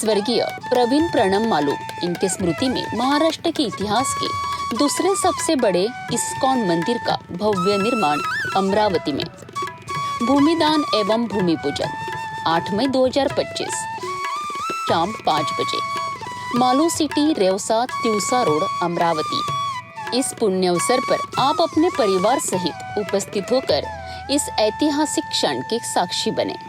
स्वर्गीय प्रवीण प्रणम मालू, इनके स्मृति में महाराष्ट्र के इतिहास के दूसरे सबसे बड़े इस्कॉन मंदिर का भव्य निर्माण अमरावती में। भूमिदान एवं भूमि पूजन 8 मई 2025 शाम पाँच बजे। Malu city, Rewasa Tyusa road, Amravati. इस पुण्य अवसर पर आप अपने परिवार सहित उपस्थित होकर इस ऐतिहासिक क्षण के साक्षी बने।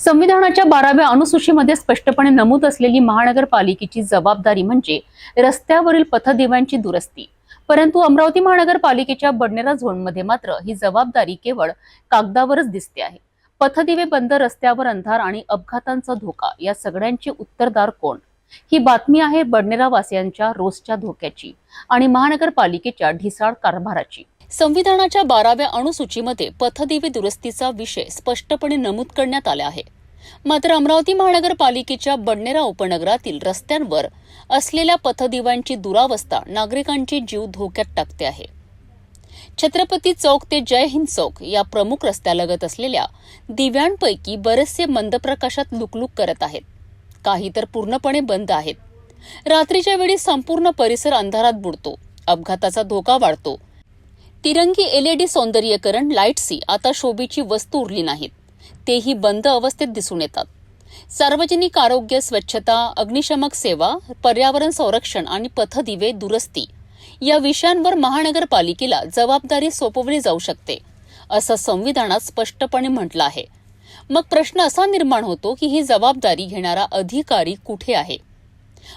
संविधानाच्या बाराव्या अनुसूचीमध्ये स्पष्टपणे नमूद असलेली महानगरपालिकेची जबाबदारी म्हणजे रस्त्यावरील पथदिव्यांची दुरुस्ती. परंतु अमरावती महानगरपालिकेच्या बडनेरा झोनमध्ये मात्र ही जबाबदारी केवळ कागदावरच दिसते आहे. पथदिवे बंद रस्त्यावर अंधार आणि अपघातांचा धोका या सगळ्यांचे उत्तरदार कोण? ही बातमी आहे बडनेरा वासियांच्या रोजच्या धोक्याची आणि महानगरपालिकेच्या ढिसाळ कारभाराची. संविधानाच्या बाराव्या अणुसूचीमध्ये पथदिवे दुरुस्तीचा विषय स्पष्टपणे नमूद करण्यात आला आहे. मात्र अमरावती महानगरपालिकेच्या बडनेरा उपनगरातील रस्त्यांवर असलेल्या पथदिव्यांची दुरावस्था नागरिकांचे जीव धोक्यात टाकते आहे. छत्रपती चौक ते जय हिंद चौक या प्रमुख रस्त्यालगत असलेल्या दिव्यांपैकी बरेचसे मंद प्रकाशात लुकलुक करत आहेत. काही तर पूर्णपणे बंद आहेत. रात्रीच्या वेळी संपूर्ण परिसर अंधारात बुडतो. अपघाताचा धोका वाढतो. तिरंगी एलईडी सौंदर्यीकरण लाईट्सही आता शोभेची वस्तू उरली नाहीत. तेही बंद अवस्थेत दिसून येतात. सार्वजनिक आरोग्य स्वच्छता अग्निशमक सेवा पर्यावरण संरक्षण आणि पथदिवे दुरुस्ती या विषयांवर महानगरपालिकेला जबाबदारी सोपवली जाऊ शकते असं संविधानात स्पष्टपणे म्हटलं आहे. मग प्रश्न असा निर्माण होतो की ही जबाबदारी घेणारा अधिकारी कुठे आहे?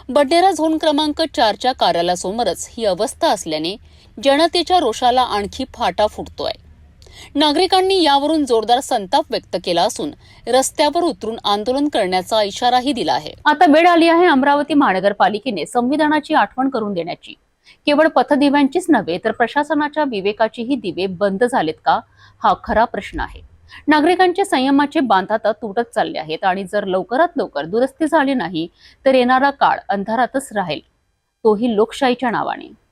बडनेरा झोन क्रमांक चारच्या कार्यालयासमोरच ही अवस्था असल्याने जनतेच्या रोषाला आणखी फाटा फुटतोय. नागरिकांनी यावरून जोरदार संताप व्यक्त केला असून रस्त्यावर उतरून आंदोलन करण्याचा इशाराही दिला आहे. आता वेळ आली आहे अमरावती महानगरपालिकेने संविधानाची आठवण करून देण्याची. केवळ पथदिव्यांचीच नव्हे तर प्रशासनाच्या विवेकाचीही दिवे बंद झालेत का? हा खरा प्रश्न आहे. नागरिकांचे संयमाचे बांध आता तुटत चालले आहेत आणि जर लवकरात लवकर दुरुस्ती झाली नाही तर येणारा काळ अंधारातच राहील. तोही लोकशाहीच्या नावाने.